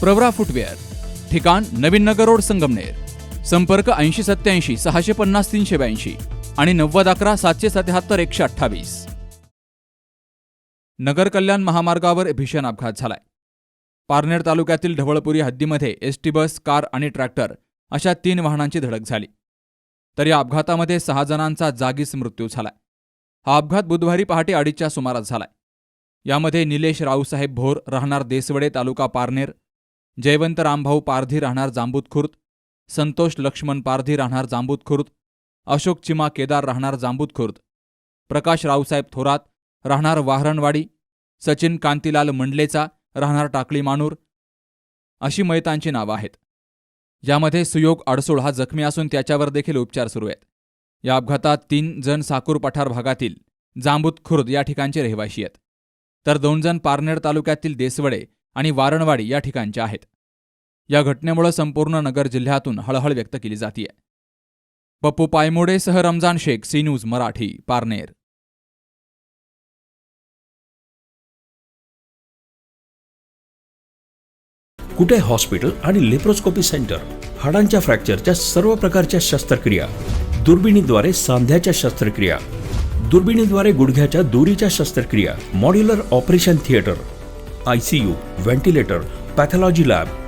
Pravara footwear ठिकाण नवीन Nagar road Sangamner संपर्क ऐंशी सत्याऐंशी सहाशे पन्नास तीनशे ब्याऐंशी आणि नव्वद अकरा सातशे सत्याहत्तर एकशे अठ्ठावीस. नगर कल्याण महामार्गावर भीषण अपघात झालाय. पारनेर तालुक्यातील ढवळपुरी हद्दीमध्ये एस टी बस कार आणि ट्रॅक्टर अशा तीन वाहनांची धडक झाली. तर या अपघातामध्ये सहा जणांचा जागीच मृत्यू झालाय. हा अपघात बुधवारी पहाटे अडीचच्या सुमारास झालाय. यामध्ये निलेश रावसाहेब भोर राहणार देसवडे तालुका पारनेर जयवंत रामभाऊ पारधी राहणार जांबूत खुर्द संतोष लक्ष्मण पारधी राहणार जांबूत खुर्द अशोक चिमा केदार राहणार जांबूत खुर्द प्रकाश रावसाहेब थोरात राहणार वाहरणवाडी सचिन कांतीलाल मंडलेचा राहणार टाकळी मानूर अशी मयतांची नावं आहेत. यामध्ये सुयोग अडसूळ हा जखमी असून त्याच्यावर देखील उपचार सुरू आहेत. या अपघातात तीन जण साकूर पठार भागातील जांबूत खुर्द या ठिकाणचे रहिवाशी आहेत. तर दोन जण पारनेर तालुक्यातील देसवडे आणि वारणवाडी या ठिकाणच्या आहेत. या घटनेमुळे संपूर्ण नगर जिल्ह्यातून हळहळ व्यक्त केली जातीय. Pappu पायमोडेसह Ramjan Shaikh C news Marathi Parner. Kute hospital आणि लेप्रोस्कोपी सेंटर? हाडांच्या फ्रॅक्चरच्या सर्व प्रकारच्या शस्त्रक्रिया. दुर्बिणीद्वारे सांध्याच्या शस्त्रक्रिया. दुर्बिणीद्वारे गुडघ्याच्या दोरीच्या शस्त्रक्रिया. Modular operation theatre. I C U ventilator pathology lab